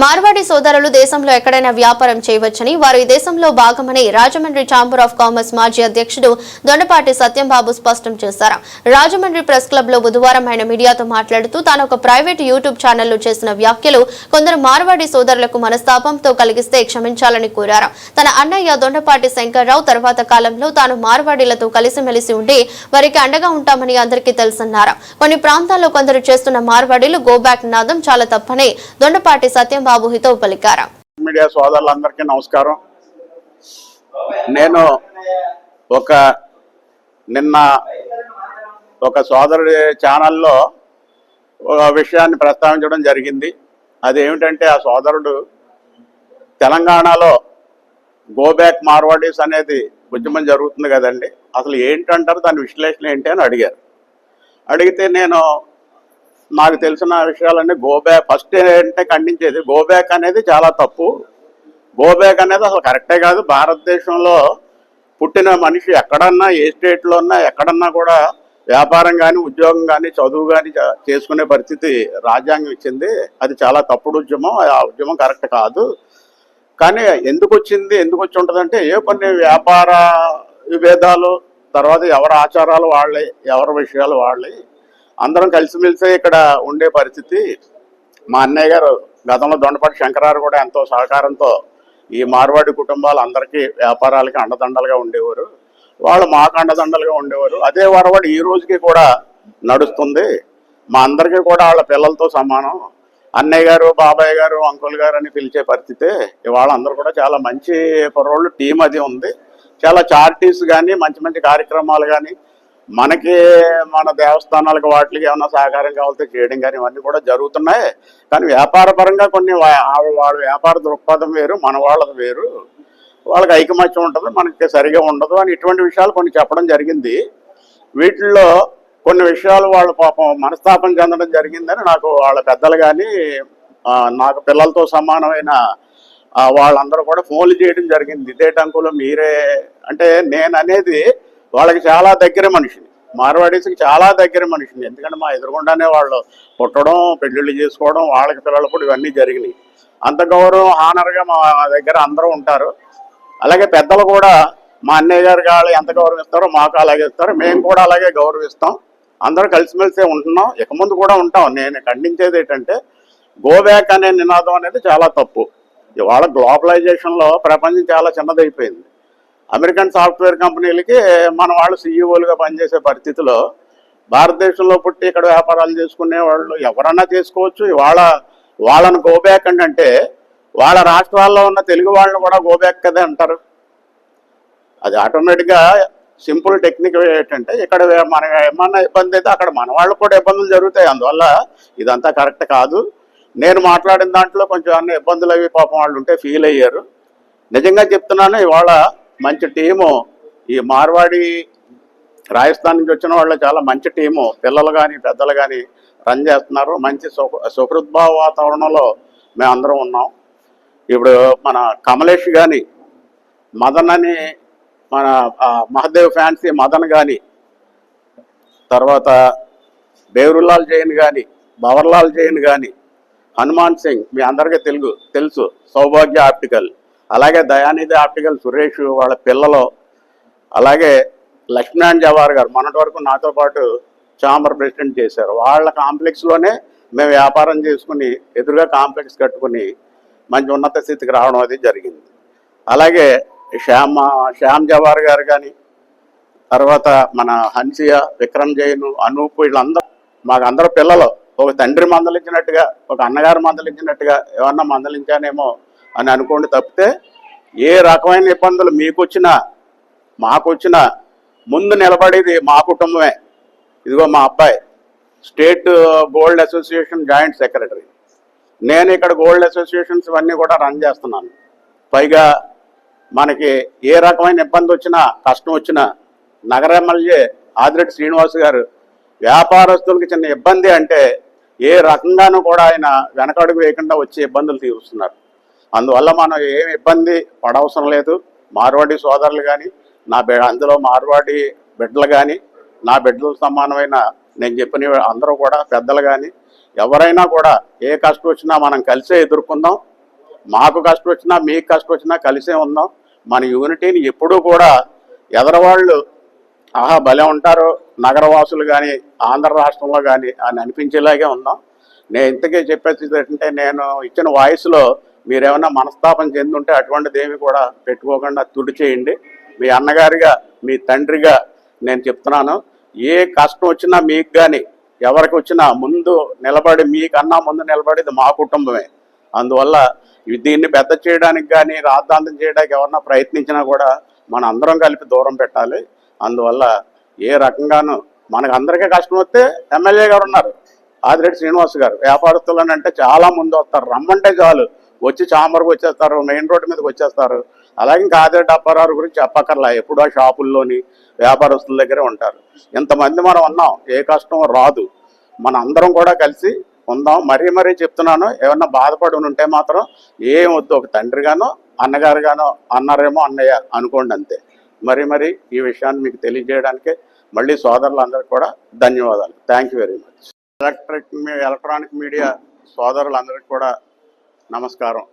మార్వాడి సోదరులు దేశంలో ఎక్కడైనా వ్యాపారం చేయవచ్చని వారు ఈ దేశంలో భాగమని రాజమండ్రి ఛాంబర్ ఆఫ్ కామర్స్ మాజీ అధ్యక్షుడు దొండపాటి సత్యంబాబు స్పష్టం చేశారు. రాజమండ్రి ప్రెస్ క్లబ్లో బుధవారం ఆయన మీడియాతో మాట్లాడుతూ తాను ఒక ప్రైవేట్ యూట్యూబ్ ఛానల్లో చేసిన వ్యాఖ్యలు కొందరు మార్వాడి సోదరులకు మనస్తాపంతో కలిగిస్తే క్షమించాలని కోరారు. తన అన్నయ్య దొండపాటి శంకర్రావు తర్వాత కాలంలో తాను మార్వాడీలతో కలిసిమెలిసి ఉండి వారికి అండగా ఉంటామని అందరికీ తెలుసన్నారు. కొన్ని ప్రాంతాల్లో కొందరు చేస్తున్న మార్వాడీలు గోబ్యాక్ నాదం చాలా తప్పని దొండపాటి సత్యంబాబు హితవు పలికారు. మీడియా సోదరులందరికీ నమస్కారం. నేను ఒక నిన్న ఒక సోదరుడి ఛానల్లో ఒక విషయాన్ని ప్రస్తావించడం జరిగింది. అదేమిటంటే ఆ సోదరుడు తెలంగాణలో గోబ్యాక్ మార్వాడీస్ అనేది ఉద్యమం జరుగుతుంది కదండి. అసలు ఏంటంటారు? దాని విశ్లేషణ ఏంటి అని అడిగారు. అడిగితే నేను నాకు తెలిసిన విషయాలన్నీ గోబ్యాక్ ఫస్ట్ ఏంటంటే ఖండించేది. గోబ్యాక్ అనేది చాలా తప్పు. గోబ్యాక్ అనేది అసలు కరెక్టే కాదు. భారతదేశంలో పుట్టిన మనిషి ఎక్కడన్నా ఏ స్టేట్లో ఉన్నా ఎక్కడన్నా కూడా వ్యాపారం కానీ ఉద్యోగం కానీ చదువు కానీ చేసుకునే పరిస్థితి రాజ్యాంగం ఇచ్చింది. అది చాలా తప్పుడు ఉద్యమం. ఆ ఉద్యమం కరెక్ట్ కాదు. కానీ ఎందుకు వచ్చింది? ఎందుకు వచ్చి ఉంటుందంటే ఏ కొన్ని వ్యాపార విభేదాలు తర్వాత ఎవరి ఆచారాలు వాళ్ళే ఎవరి విషయాలు వాళ్ళే. అందరం కలిసిమెలిసి ఇక్కడ ఉండే పరిస్థితి. మా అన్నయ్య గారు గతంలో దొండపాటి శంకరారు కూడా ఎంతో సహకారంతో ఈ మార్వాడి కుటుంబాలు అందరికీ వ్యాపారాలకి అండదండలుగా ఉండేవారు. వాళ్ళు మాకు అండదండలుగా ఉండేవారు. అదే వరవాడు ఈ రోజుకి కూడా నడుస్తుంది. మా అందరికీ కూడా వాళ్ళ పిల్లలతో సమానం. అన్నయ్య గారు బాబాయ్ గారు అంకుల్ గారు అని పిలిచే పరిస్థితే ఇవాళ అందరూ కూడా చాలా మంచి కుర్రోళ్ళు టీం అది ఉంది. చాలా చార్టీస్ కానీ మంచి మంచి కార్యక్రమాలు కానీ మనకి మన దేవస్థానాలకు వాటికి ఏమైనా సహకారం కావాలితే చేయడం కానీ ఇవన్నీ కూడా జరుగుతున్నాయి. కానీ వ్యాపార పరంగా కొన్ని వా- వాళ్ళ వ్యాపార దృక్పథం వేరు మన వాళ్ళది వేరు. వాళ్ళకి ఐకమత్యం ఉంటుంది మనకి సరిగా ఉండదు అని ఇటువంటి విషయాలు కొన్ని చెప్పడం జరిగింది. వీటిల్లో కొన్ని విషయాలు వాళ్ళు పాపం మనస్తాపం చెందడం జరిగిందని నాకు వాళ్ళ పెద్దలు కానీ నాకు పిల్లలతో సమానమైన వాళ్ళందరూ కూడా ఫోన్లు చేయడం జరిగింది. ఇదే టంకులో మీరే అంటే నేను అనేది వాళ్ళకి చాలా దగ్గర మనిషిని. మార్వాడీస్కి చాలా దగ్గర మనిషిని. ఎందుకంటే మా ఎదురుగుండానే వాళ్ళు పుట్టడం పెళ్ళిళ్ళు చేసుకోవడం వాళ్ళకి పిల్లలప్పుడు ఇవన్నీ జరిగినాయి. అంత గౌరవం హానర్గా మా దగ్గర అందరూ ఉంటారు. అలాగే పెద్దలు కూడా మా అన్నయ్య గారు వాళ్ళు ఎంత గౌరవిస్తారో మాకు అలాగే ఇస్తారు. మేము కూడా అలాగే గౌరవిస్తాం. అందరూ కలిసిమెలిసే ఉంటున్నాం. ఇక ముందు కూడా ఉంటాం. నేను ఖండించేది ఏంటంటే గోబ్యాక్ అనే నినాదం అనేది చాలా తప్పు. ఇవాళ గ్లోబలైజేషన్లో ప్రపంచం చాలా చిన్నదైపోయింది. అమెరికన్ సాఫ్ట్వేర్ కంపెనీలకి మన వాళ్ళు సీఈఓలుగా పనిచేసే పరిస్థితిలో భారతదేశంలో పుట్టి ఇక్కడ వ్యాపారాలు చేసుకునే వాళ్ళు ఎవరన్నా చేసుకోవచ్చు. ఇవాళ వాళ్ళని గోబ్యాక్ అంటే వాళ్ళ రాష్ట్రాల్లో ఉన్న తెలుగు వాళ్ళని కూడా గోబ్యాక్ కదా అంటారు. అది ఆటోమేటిక్గా సింపుల్ టెక్నిక్ ఏంటంటే ఇక్కడ మన ఏమన్నా ఇబ్బంది అయితే అక్కడ మన వాళ్ళకు కూడా ఇబ్బందులు జరుగుతాయి. అందువల్ల ఇదంతా కరెక్ట్ కాదు. నేను మాట్లాడిన దాంట్లో కొంచెం అన్ని ఇబ్బందులు అవి పాపం వాళ్ళు ఉంటే ఫీల్ అయ్యారు. నిజంగా చెప్తున్నాను ఇవాళ మంచి టీము. ఈ మార్వాడి రాజస్థాన్ నుంచి వచ్చిన వాళ్ళు చాలా మంచి టీము. పిల్లలు కానీ పెద్దలు కానీ రన్ చేస్తున్నారు. మంచి సుహ సుహృద్భావ వాతావరణంలో మేము అందరం ఉన్నాం. ఇప్పుడు మన కమలేష్ కానీ మదన్ అని మన మహదేవ్ ఫ్యాన్సీ మదన్ కానీ తర్వాత బేరులాల్ జైన్ కానీ భవర్లాల్ జైన్ కానీ హనుమాన్ సింగ్ మీ అందరికీ తెలుగు తెలుసు. సౌభాగ్య ఆప్టికల్. అలాగే దయానిధి ఆప్టికల్ సురేష్ వాళ్ళ పిల్లలు అలాగే లక్ష్మీనారాయణ జవాహర్ గారు మొన్నటి వరకు నాతో పాటు చాంబర్ ప్రెసిడెంట్ చేశారు. వాళ్ళ కాంప్లెక్స్లోనే మేము వ్యాపారం చేసుకుని ఎదురుగా కాంప్లెక్స్ కట్టుకుని మంచి ఉన్నత స్థితికి రావడం అది జరిగింది. అలాగే శ్యామ్ శ్యామ్ జవాహర్ గారు కానీ తర్వాత మన హన్సియ విక్రమ్ జైన్ అనూప్ వీళ్ళందరూ మాకు అందరూ పిల్లలు. ఒక తండ్రి మందలించినట్టుగా ఒక అన్నగారు మందలించినట్టుగా ఏమన్నా మందలించానేమో అని అనుకోండి తప్పితే ఏ రకమైన ఇబ్బందులు మీకు వచ్చినా మాకు వచ్చినా ముందు నిలబడేది మా కుటుంబమే. ఇదిగో మా అబ్బాయి. State gold association joint secretary. నేను ఇక్కడ గోల్డ్ అసోసియేషన్స్ ఇవన్నీ కూడా రన్ చేస్తున్నాను. పైగా మనకి ఏ రకమైన ఇబ్బంది వచ్చినా కష్టం వచ్చినా నగర ఎమ్మెల్యే ఆదిరెడ్డి శ్రీనివాస్ గారు వ్యాపారస్తులకు చిన్న ఇబ్బంది అంటే ఏ రకంగానూ కూడా ఆయన వెనకడుగు వేయకుండా వచ్చే ఇబ్బందులు తీరుస్తున్నారు. అందువల్ల మనం ఏం ఇబ్బంది పడవసరం లేదు. మార్వాడి సోదరులు కానీ నా బిడ్డ అందులో మార్వాడి బిడ్డలు కానీ నా బిడ్డలకు సమానమైన నేను చెప్పిన అందరూ కూడా పెద్దలు కానీ ఎవరైనా కూడా ఏ కష్టం వచ్చినా మనం కలిసే ఎదుర్కొందాం. మాకు కష్టం వచ్చినా మీకు కష్టం వచ్చినా కలిసే ఉందాం. మన యూనిటీని ఎప్పుడూ కూడా ఎదరవాళ్ళు ఆహా భలే ఉంటారు నగరవాసులు కానీ ఆంధ్ర రాష్ట్రంలో కానీ అని అనిపించేలాగే ఉందాం. నేను ఇంతకీ చెప్పేది ఏంటంటే నేను ఇచ్చిన వాయిస్లో మీరేమన్నా మనస్తాపం చెందుంటే అటువంటిది ఏమి కూడా పెట్టుకోకుండా తుడి చేయండి మీ అన్నగారిగా మీ తండ్రిగా నేను చెప్తున్నాను ఏ కష్టం వచ్చినా మీకు కానీ ఎవరికి వచ్చినా ముందు నిలబడి మీకన్నా ముందు నిలబడేది మా కుటుంబమే. అందువల్ల దీన్ని పెద్ద చేయడానికి కానీ రాద్ధాంతం చేయడానికి ఎవరన్నా ప్రయత్నించినా కూడా మన అందరం కలిపి దూరం పెట్టాలి. అందువల్ల ఏ రకంగానూ మనకు అందరికీ కష్టం వస్తే ఎమ్మెల్యే గారు ఉన్నారు. ఆదిరెడ్డి శ్రీనివాస్ గారు వ్యాపారస్తులను అంటే చాలా ముందు వస్తారు. రమ్మంటే చాలు. వచ్చి చాంబర్కి వచ్చేస్తారు మెయిన్ రోడ్డు మీదకి వచ్చేస్తారు. అలాగే ఇంకా ఆదిరెడ్డి అప్పారావు గురించి చెప్పక్కర్లా ఎప్పుడో షాపుల్లోని వ్యాపారస్తుల దగ్గరే ఉంటారు. ఇంతమంది మనం ఉన్నాం ఏ కష్టం రాదు. మన అందరం కూడా కలిసి ఉందాం. మరీ మరీ చెప్తున్నాను ఏమన్నా బాధపడి ఉంటే మాత్రం ఏం వద్దు. ఒక తండ్రిగానో అన్నగారుగానో అన్నారేమో అన్నయ్య అనుకోండి అంతే. మరి మరి ఈ విషయాన్ని మీకు తెలియజేయడానికి మళ్ళీ సోదరులందరికీ కూడా ధన్యవాదాలు. Thank you very much electric electronic media సోదరులందరికీ కూడా నమస్కారం.